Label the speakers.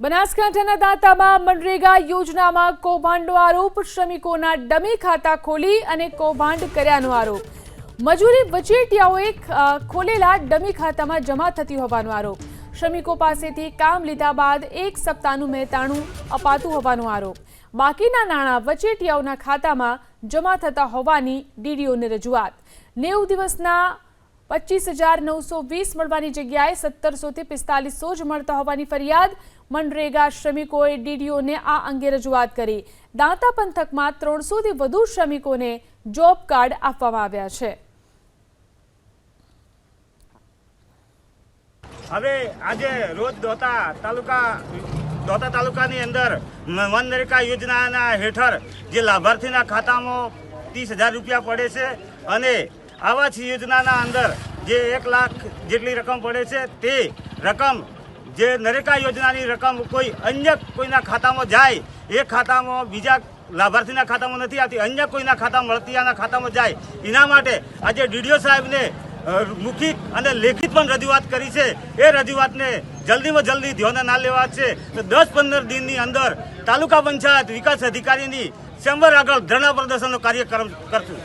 Speaker 1: બનાસકાંઠાના દાંતામાં મનરેગા યોજનામાં કૌભાંડનો આરોપ, શ્રમિકોના ડમી ખાતા ખોલી અને કૌભાંડ કર્યાનો આરોપ. મજૂરી વચેટિયાઓએ ખોલેલા ડમી ખાતામાં જમા થતી હોવાનો આરોપ. શ્રમિકો પાસેથી કામ લીધા બાદ એક સપ્તાહનું મહેતાણું અપાતું હોવાનો આરોપ. બાકીના નાણાં વચેટિયાઓના ખાતામાં જમા થતા હોવાની ડીડીઓને રજૂઆત. નેવું દિવસના પચીસ હજાર નવસો વીસ મળવાની જગ્યાએ સત્તરસોથી પિસ્તાલીસો જ મળતા હોવાની ફરિયાદ. મનરેગા શ્રમિકોએ ડીડીઓને આ અંગે રજૂઆત કરી. દાંતા પંથકમાં ત્રણસોથી વધુ શ્રમિકોને જોબ કાર્ડ આપવામાં આવ્યા છે.
Speaker 2: હવે આજે રોજ દોતા તાલુકા, દોતા તાલુકાની અંદર મનરેગા યોજનાના હેઠળ જે લાભાર્થીના ખાતામાં ત્રીસ હજાર રૂપિયા પડે છે અને આવાસ યોજનાના અંદર જે એક લાખ જેટલી રકમ પડે છે, તે રકમ જે નરેકા યોજનાની રકમ કોઈ અન્ય કોઈના ખાતામાં જાય, એ ખાતામાં બીજા લાભાર્થીના ખાતામાં નથી આવતી, અન્ય કોઈના ખાતામાં આના ખાતામાં જાય. એના માટે આજે ડીડીઓ સાહેબને મુખિત અને લેખિત પણ રજૂઆત કરી છે. એ રજૂઆતને જલ્દીમાં જલ્દી ધ્યાને ના લેવા છે. તો દસ પંદર દિનની અંદર તાલુકા પંચાયત વિકાસ અધિકારીની ચેમ્બર આગળ ધરણા પ્રદર્શનનો કાર્યક્રમ કરશું.